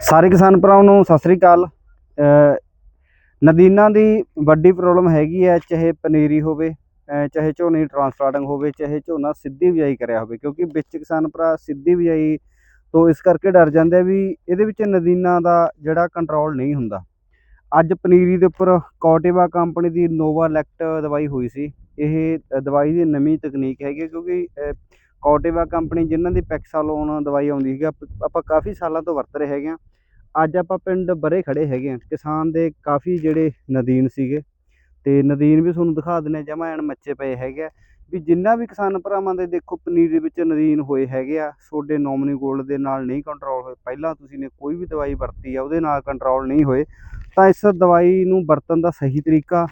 ਸਾਰੇ ਕਿਸਾਨ ਭਰਾਵਾਂ ਨੂੰ ਸਤਿ ਸ੍ਰੀ ਅਕਾਲ। ਨਦੀਨਾਂ ਦੀ ਵੱਡੀ ਪ੍ਰੋਬਲਮ ਹੈਗੀ ਹੈ, ਚਾਹੇ ਪਨੀਰੀ ਹੋਵੇ ਚਾਹੇ ਝੋਨੇ ਦੀ ਟਰਾਂਸਪਲਾਂਟਿੰਗ ਹੋਵੇ, ਚਾਹੇ ਝੋਨਾ ਸਿੱਧੀ ਬਿਜਾਈ ਕਰਿਆ ਹੋਵੇ, ਕਿਉਂਕਿ ਵਿੱਚ ਕਿਸਾਨ ਭਰਾ ਸਿੱਧੀ ਬਿਜਾਈ ਤੋਂ ਇਸ ਕਰਕੇ ਡਰ ਜਾਂਦੇ ਆ ਵੀ ਇਹਦੇ ਵਿੱਚ ਨਦੀਨਾਂ ਦਾ ਜਿਹੜਾ ਕੰਟਰੋਲ ਨਹੀਂ ਹੁੰਦਾ। ਅੱਜ ਪਨੀਰੀ ਦੇ ਉੱਪਰ ਕੋਟੇਵਾ ਕੰਪਨੀ ਦੀ ਨੋਵਾ ਲੈਕਟ ਦਵਾਈ ਹੋਈ ਸੀ। ਇਹ ਦਵਾਈ ਦੀ ਨਵੀਂ ਤਕਨੀਕ ਹੈਗੀ ਹੈ ਕਿਉਂਕਿ ਕੋਟੇਵਾ ਕੰਪਨੀ ਜਿਨ੍ਹਾਂ ਦੀ ਪੈਕਸਾਲੋਨ ਦਵਾਈ ਆਉਂਦੀ ਹੈਗੀ, ਆਪਾਂ ਕਾਫੀ ਸਾਲਾਂ ਤੋਂ ਵਰਤ ਰਹੇ ਹੈਗੇ ਆ ਅੱਜ ਆਪਾਂ ਪਿੰਡ ਬਰੇ ਖੜੇ ਹੈਗੇ ਆ ਕਿਸਾਨ ਦੇ ਕਾਫੀ ਜਿਹੜੇ ਨਦੀਨ ਸੀਗੇ ਤੇ ਨਦੀਨ ਵੀ ਤੁਹਾਨੂੰ ਦਿਖਾ ਦਿੰਨੇ ਜਮਾ ਐਨ ਮੱਚੇ ਪਏ ਹੈਗੇ ਆ। ਵੀ ਜਿੰਨਾ ਵੀ ਕਿਸਾਨ ਭਰਾਵਾਂ ਦੇ ਦੇਖੋ, ਪਨੀਰ ਦੇ ਵਿੱਚ ਨਦੀਨ ਹੋਏ ਹੈਗੇ ਆ ਤੁਹਾਡੇ ਨੋਮਨੀ ਗੋਲਡ ਦੇ ਨਾਲ ਨਹੀਂ ਕੰਟਰੋਲ ਹੋਏ। ਪਹਿਲਾਂ ਤੁਸੀਂ ਨੇ ਕੋਈ ਵੀ ਦਵਾਈ ਵਰਤੀ ਆ, ਉਹਦੇ ਨਾਲ ਕੰਟਰੋਲ ਨਹੀਂ ਹੋਏ। ਤਾਂ ਇਸ ਦਵਾਈ ਨੂੰ ਵਰਤਣ ਦਾ ਸਹੀ ਤਰੀਕਾ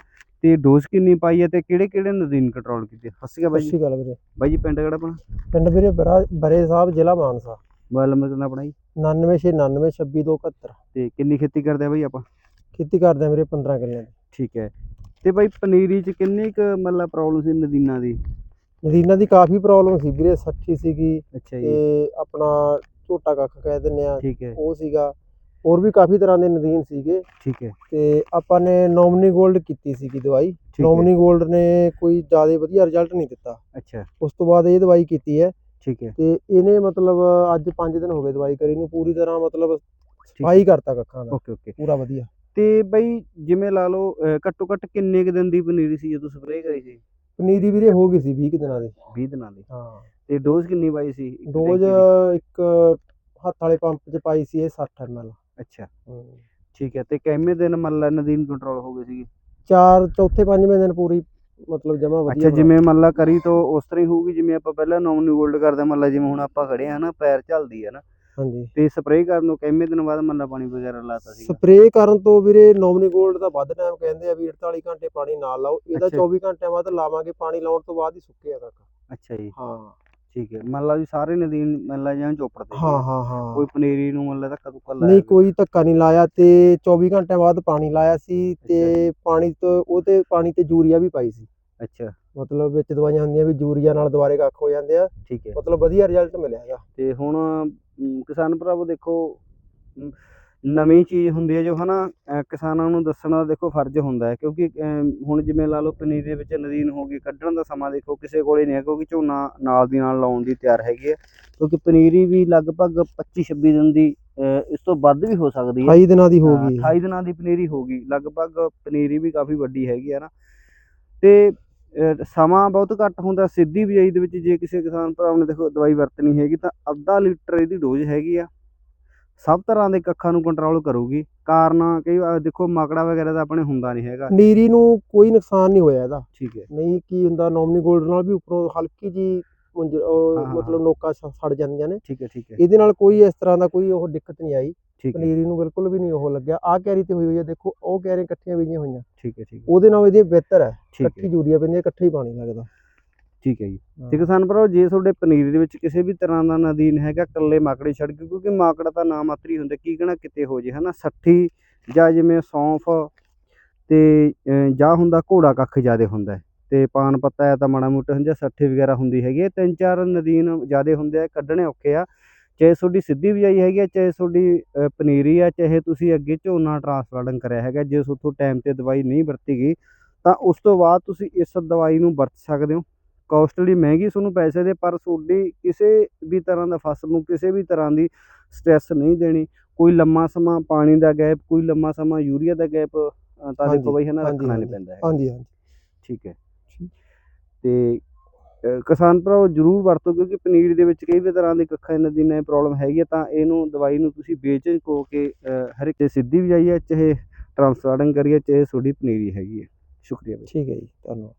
ਤੇ ਡੋਜ਼ ਕਿੰਨੀ ਪਾਈ ਹੈ ਤੇ ਕਿਹੜੇ ਕਿਹੜੇ ਨਦੀਨ ਕੰਟਰੋਲ ਕੀਤੇ? ਸਤਿ ਸ਼੍ਰੀ ਅਕਾਲ ਬਾਈ ਜੀ। ਅਕਾਲ ਵੀਰੇ। ਬਾਈ ਜੀ ਪਿੰਡ ਕਿਹੜਾ ਆਪਣਾ? ਪਿੰਡ ਵੀਰੇ ਬਰਾ ਬਰੇ ਸਾਹਿਬ ਜ਼ਿਲ੍ਹਾ ਮਾਨਸਾ। ਮੋਬਾਈਲ ਨੰਬਰ ਕਿੰਨਾ ਆਪਣਾ ਜੀ। 9969926271 ਤੇ ਕਿੰਨੀ ਖੇਤੀ ਕਰਦੇ ਆ ਬਾਈ ਆਪਾਂ? ਖੇਤੀ ਕਰਦੇ ਆ ਵੀਰੇ 15 ਕਿੱਲੇ ਦੀ। ਠੀਕ ਹੈ। ਤੇ ਬਾਈ ਪਨੀਰੀ ਚ ਕਿੰਨੀ ਕੁ ਮਤਲਬ ਪ੍ਰੋਬਲਮ ਸੀ ਨਦੀਨਾਂ ਦੀ? ਨਦੀਨਾਂ ਦੀ ਕਾਫੀ ਪ੍ਰੋਬਲਮ ਸੀ ਵੀਰੇ ਸੱਠੀ ਸੀਗੀ ਅੱਛਾ ਜੀ। ਤੇ ਆਪਣਾ ਝੋਟਾ ਕੱਖ ਕਹਿ ਦਿੰਦੇ ਆ। ਠੀਕ ਹੈ। ਉਹ ਸੀਗਾ। ਹੋਰ ਵੀ ਕਾਫੀ ਤਰ੍ਹਾਂ ਦੇ ਨਦੀਨ ਸੀਗੇ। ਠੀਕ ਹੈ। ਤੇ ਆਪਾਂ ਨੇ ਨੋਮਨੀ ਗੋਲਡ ਕੀਤੀ ਸੀਗੀ ਦਵਾਈ। ਹੈ। ਨੋਮਨੀ ਗੋਲਡ ਨੇ ਕੋਈ ਜ਼ਿਆਦਾ ਵਧੀਆ ਰਿਜ਼ਲਟ ਨਹੀਂ ਦਿੱਤਾ। ਅੱਛਾ। ਉਸ ਤੋਂ ਬਾਅਦ ਇਹ ਦਵਾਈ ਕੀਤੀ ਹੈ। ਠੀਕ ਹੈ। ਤੇ ਇਹਨੇ ਮਤਲਬ ਅੱਜ 5 ਦਿਨ ਹੋ ਗਏ ਦਵਾਈ ਕਰੀ ਨੂੰ ਪੂਰੀ ਤਰ੍ਹਾਂ ਮਤਲਬ ਸਫ਼ਾਈ ਕਰਤਾ ਕੱਖਾਂ ਦਾ। Okay okay. ਪੂਰਾ ਵਧੀਆ। ਤੇ ਬਾਈ ਜਿਵੇਂ ਲਾ ਲਓ ਅਹ ਘੱਟੋ ਘੱਟ ਕਿੰਨੇ ਕੁ ਦਿਨ ਦੀ ਪਨੀਰੀ ਸੀ ਜਦੋਂ ਸਪਰੇਅ ਕਰੀ ਸੀ? ਪਨੀਰੀ ਵੀਰੇ ਹੋ ਗਈ ਸੀ 20 ਕੁ ਦਿਨਾਂ ਦੀ। 20 ਦਿਨਾਂ ਦੀ। ਹਾਂ। ਤੇ ਡੋਜ਼ ਕਿੰਨੀ ਪਾਈ ਸੀ? ਇੱਕ ਡੋਜ਼ ਟੈਂਕੀ ਦੀ? ਇੱਕ ਹੱਥ ਵਾਲੇ ਪੰਪ 'ਚ ਪਾਈ ਸੀ ਇਹ 60 ml ਅੱਛਾ। ਠੀਕ ਹੈ ਤੇ ਕਿੰਨੇ ਦਿਨ ਮੰਨ ਲਾ ਨਦੀਨ ਕੰਟਰੋਲ ਹੋ ਗਏ ਸੀ ਚਾਰ ਚੌਥੇ ਪੰਜਵੇਂ ਦਿਨ ਪੂਰੀ ਮਤਲਬ ਜਮਾ ਵਧੀਆ ਅੱਛਾ ਜਿਵੇਂ ਮੰਨ ਲਾ ਕਰੀ ਤਾਂ ਉਸ ਤਰ੍ਹਾਂ ਹੀ ਹੋਊਗੀ ਜਿਵੇਂ ਆਪਾਂ ਪਹਿਲਾਂ ਨੋਮਨੀ ਗੋਲਡ ਕਰਦੇ ਮੰਨ ਲਾ ਜਿਵੇਂ ਹੁਣ ਆਪਾਂ ਖੜੇ ਆ ਨਾ ਪੈਰ ਝਲਦੀ ਆ ਨਾ। ਹਾਂਜੀ। ਤੇ ਸਪਰੇਅ ਕਰਨ ਨੂੰ ਕਿੰਨੇ ਦਿਨ ਬਾਅਦ ਮੰਨ ਲਾ ਪਾਣੀ ਵਗੈਰਾ ਲਾਤਾ ਸੀਗਾ? ਸਪਰੇਅ ਕਰਨ ਤੋਂ ਵੀਰੇ ਨੋਮਨੀ ਗੋਲਡ ਦਾ ਵੱਧ ਟਾਈਮ ਕਹਿੰਦੇ ਆ ਵੀ 48 ਘੰਟੇ ਪਾਣੀ ਨਾ ਲਾਓ ਇਹਦਾ ਅੱਛਾ। 24 ਘੰਟਿਆਂ ਬਾਅਦ ਲਾਵਾਂਗੇ ਪਾਣੀ ਲਾਉਣ ਤੋਂ ਬਾਅਦ ਹੀ ਸੁੱਕੇਗਾ ਕਾਕਾ ਅੱਛਾ ਜੀ। ਹਾਂ। ਠੀਕ ਹੈ ਮੰਨ ਲਾ ਵੀ ਸਾਰੇ ਨਦੀਨ ਮੰਨ ਲਾ ਜਾਂ ਚੋਪੜਦੇ ਹਾਂ ਹਾਂ ਹਾਂ। ਕੋਈ ਪਨੀਰੀ ਨੂੰ ਮੰਨ ਲਾ ਧੱਕਾ ਧੁੱਕਾ ਲਾਇਆ ਨਹੀਂ। ਕੋਈ ਧੱਕਾ ਨਹੀਂ ਲਾਇਆ ਤੇ 24 ਘੰਟਿਆਂ ਬਾਅਦ ਪਾਣੀ ਲਾਇਆ ਸੀ ਤੇ ਪਾਣੀ ਤੋਂ ਉਹ ਤੇ ਪਾਣੀ ਤੇ ਯੂਰੀਆ ਵੀ ਪਾਈ ਸੀ। ਅੱਛਾ। ਮਤਲਬ ਵਿੱਚ ਦਵਾਈਆਂ ਹੁੰਦੀਆਂ ਵੀ ਯੂਰੀਆ ਨਾਲ ਦੁਬਾਰੇ ਕੱਖ ਹੋ ਜਾਂਦੇ ਆ। ਠੀਕ ਹੈ। ਮਤਲਬ ਵਧੀਆ ਰਿਜ਼ਲਟ ਮਿਲਿਆ ਹੈਗਾ। ਤੇ ਹੁਣ ਕਿਸਾਨ ਭਰਾਵੋ ਦੇਖੋ ਨਵੀਂ ਚੀਜ਼ ਹੁੰਦੀ ਹੈ ਜੋ ਹਨਾ ਕਿਸਾਨਾਂ ਨੂੰ ਦੱਸਣਾ ਦੇਖੋ ਫਰਜ਼ ਹੁੰਦਾ ਹੈ ਕਿਉਂਕਿ ਹੁਣ ਜਿਵੇਂ ਲਾ ਲਓ ਪਨੀਰ ਦੇ ਵਿੱਚ ਨਦੀਨ ਹੋ ਗਈ ਕੱਢਣ ਦਾ ਸਮਾਂ ਦੇਖੋ ਕਿਸੇ ਕੋਲੇ ਨਹੀਂ ਹੈ ਕਿਉਂਕਿ ਝੋਨਾ ਨਾਲ ਦੀ ਨਾਲ ਲਾਉਣ ਦੀ ਤਿਆਰ ਹੈਗੀ ਹੈ ਕਿਉਂਕਿ ਪਨੀਰੀ ਵੀ ਲਗਭਗ 25 26 ਦਿਨ ਦੀ ਇਸ ਤੋਂ ਵੱਧ ਵੀ ਹੋ ਸਕਦੀ ਹੈ। 28 ਦਿਨਾਂ ਦੀ ਹੋ ਹਾਂ, ਗਈ 28 ਦਿਨਾਂ ਦੀ ਪਨੀਰੀ ਹੋ ਗਈ ਲਗਭਗ ਪਨੀਰੀ ਵੀ ਕਾਫੀ ਵੱਡੀ ਹੈਗੀ ਆ ਨਾ। ਤੇ ਸਮਾਂ ਬਹੁਤ ਘੱਟ ਹੁੰਦਾ ਸਿੱਧੀ ਬਿਜਾਈ ਦੇ ਵਿੱਚ ਜੇ ਕਿਸੇ ਕਿਸਾਨ ਭਰਾ ਨੇ ਦੇਖੋ ਦਵਾਈ ਵਰਤਣੀ ਹੈਗੀ ਤਾਂ ਅੱਧਾ ਲੀਟਰ ਇਹਦੀ ਡੋਜ਼ ਹੈਗੀ ਆ। ਸਭ ਤਰ੍ਹਾਂ ਦੇ ਕੱਖਾਂ ਨੂੰ ਕੰਟਰੋਲ ਕਰੂਗੀ। ਕਾਰਨ ਕਈ ਵਾਰ ਦੇਖੋ ਮਕੜਾ ਵਗੈਰਾ ਤਾਂ ਆਪਣੇ ਹੁੰਦਾ ਨਹੀਂ ਹੈਗਾ। ਨੀਰੀ ਨੂੰ ਕੋਈ ਨੁਕਸਾਨ ਨਹੀਂ ਹੋਇਆ ਇਹਦਾ। ਠੀਕ ਹੈ। ਨਹੀਂ ਕੀ ਹੁੰਦਾ ਨੋਮਨੀ ਗੋਲਡ ਨਾਲ ਵੀ ਉੱਪਰੋਂ ਹਲਕੀ ਜੀ ਮਤਲਬ ਨੋਕਾ ਸੜ ਜਾਂਦੀਆਂ ਨੇ। ਠੀਕ ਹੈ ਠੀਕ ਹੈ। ਇਹਦੇ ਨਾਲ ਕੋਈ ਇਸ ਤਰ੍ਹਾਂ ਦਾ ਕੋਈ ਉਹ ਦਿੱਕਤ ਨਹੀਂ ਆਈ। ਪਨੀਰੀ ਨੂੰ ਬਿਲਕੁਲ ਵੀ ਨਹੀਂ ਉਹ ਲੱਗਿਆ। ਆਹ ਕੈਰੀ ਤੇ ਹੋਈ ਹੋਈ ਹੈ ਦੇਖੋ ਉਹ ਕੈਰੀ ਇਕੱਠੀਆਂ ਬੀਜੀਆਂ ਹੋਈਆਂ। ਠੀਕ ਹੈ ਠੀਕ ਹੈ। ਉਹਦੇ ਨਾਲ ਇਹਦੀ ਬਿਹਤਰ ਹੈ। ਇਕੱਠੀ ਯੂਰੀਆ ਪੈਂਦੀ ਹੈ ਇਕੱਠਾ ਹੀ ਪਾਣੀ ਲੱਗਦਾ। ਠੀਕ ਹੈ ਜੀ। ਤੇ ਕਿਸਾਨ ਭਰਾਓ ਜੇ ਤੁਹਾਡੇ ਪਨੀਰ ਦੇ ਵਿੱਚ ਕਿਸੇ ਵੀ ਤਰ੍ਹਾਂ ਦਾ ਨਦੀਨ ਹੈਗਾ ਇਕੱਲੇ ਮਾਕੜੇ ਛੱਡ ਕੇ ਕਿਉਂਕਿ ਮਾਕੜਾ ਤਾਂ ਨਾ ਮਾਤਰੀ ਹੁੰਦਾ ਕੀ ਕਹਣਾ ਕਿਤੇ ਹੋ ਜੇ ਹਨਾ? ਸੱਠੀ ਜਾਂ ਜਿਵੇਂ ਸੌਂਫ ਤੇ ਜਾਂ ਹੁੰਦਾ ਘੋੜਾ ਕੱਖ ਜ਼ਿਆਦੇ ਹੁੰਦਾ ਤੇ ਪਾਨ ਪੱਤਾ ਹੈ ਤਾਂ ਮਾੜਾ ਮੋਟਾ ਹੁੰਦਾ ਸੱਠੀ ਵਗੈਰਾ ਹੁੰਦੀ ਹੈਗੀ ਹੈ ਤਿੰਨ ਚਾਰ ਨਦੀਨ ਜ਼ਿਆਦੇ ਹੁੰਦੇ ਆ ਕੱਢਣੇ ਔਖੇ ਆ। ਚਾਹੇ ਤੁਹਾਡੀ ਸਿੱਧੀ ਬਿਜਾਈ ਹੈਗੀ ਆ ਚਾਹੇ ਤੁਹਾਡੀ ਪਨੀਰੀ ਆ ਚਾਹੇ ਤੁਸੀਂ ਅੱਗੇ ਝੋਨਾ ਟ੍ਰਾਂਸਪਲਾਂਟਿੰਗ ਕਰਿਆ ਹੈਗਾ ਜੇ ਉੱਥੋਂ ਟਾਈਮ ਤੇ ਦਵਾਈ ਨਹੀਂ ਵਰਤੀ ਗਈ ਤਾਂ ਉਸ ਤੋਂ ਬਾਅਦ ਤੁਸੀਂ ਇਸ ਦਵਾਈ ਨੂੰ ਵਰਤ ਸਕਦੇ ਹੋ। ਕਾਸਟਲੀ ਮਹਿੰਗੀ ਤੁਹਾਨੂੰ ਪੈਸੇ ਦੇ ਪਰ ਤੁਹਾਡੀ ਕਿਸੇ ਵੀ ਤਰ੍ਹਾਂ ਦਾ ਫਸਲ ਨੂੰ ਕਿਸੇ ਵੀ ਤਰ੍ਹਾਂ ਦੀ ਸਟ੍ਰੈਸ ਨਹੀਂ ਦੇਣੀ। ਕੋਈ ਲੰਮਾ ਸਮਾਂ ਪਾਣੀ ਦਾ ਗੈਪ ਕੋਈ ਲੰਮਾ ਸਮਾਂ ਯੂਰੀਆ ਦਾ ਗੈਪ ਤਾਂ ਦੇਖੋ ਬਈ ਹਨਾ ਰੱਖਣਾ ਨਹੀਂ। ਪੈਂਦਾ ਹੈ ਹਾਂਜੀ ਹਾਂਜੀ। ਠੀਕ ਹੈ। ਤੇ ਕਿਸਾਨ ਭਰਾਓ ਜਰੂਰ ਵਰਤੋ ਕਿਉਂਕਿ ਪਨੀਰ ਦੇ ਵਿੱਚ ਕਈ ਵੀ ਤਰ੍ਹਾਂ ਦੀ ਕੱਖਾਂ ਨਦੀਨਾਂ ਦੀ ਪ੍ਰੋਬਲਮ ਹੈਗੀ ਹੈ ਤਾਂ ਇਹਨੂੰ ਦਵਾਈ ਨੂੰ ਤੁਸੀਂ ਵੇਚ ਕੋ ਕੇ ਹਰ ਇੱਕ ਸਿੱਧੀ ਵੀ ਜਾਈਏ ਚਾਹੇ ਟ੍ਰਾਂਸਪਲਾਂਟਿੰਗ ਕਰੀਏ ਚਾਹੇ ਤੁਹਾਡੀ ਪਨੀਰੀ ਹੈਗੀ ਹੈ। ਸ਼ੁਕਰੀਆ ਠੀਕ ਹੈ ਜੀ ਧੰਨਵਾਦ।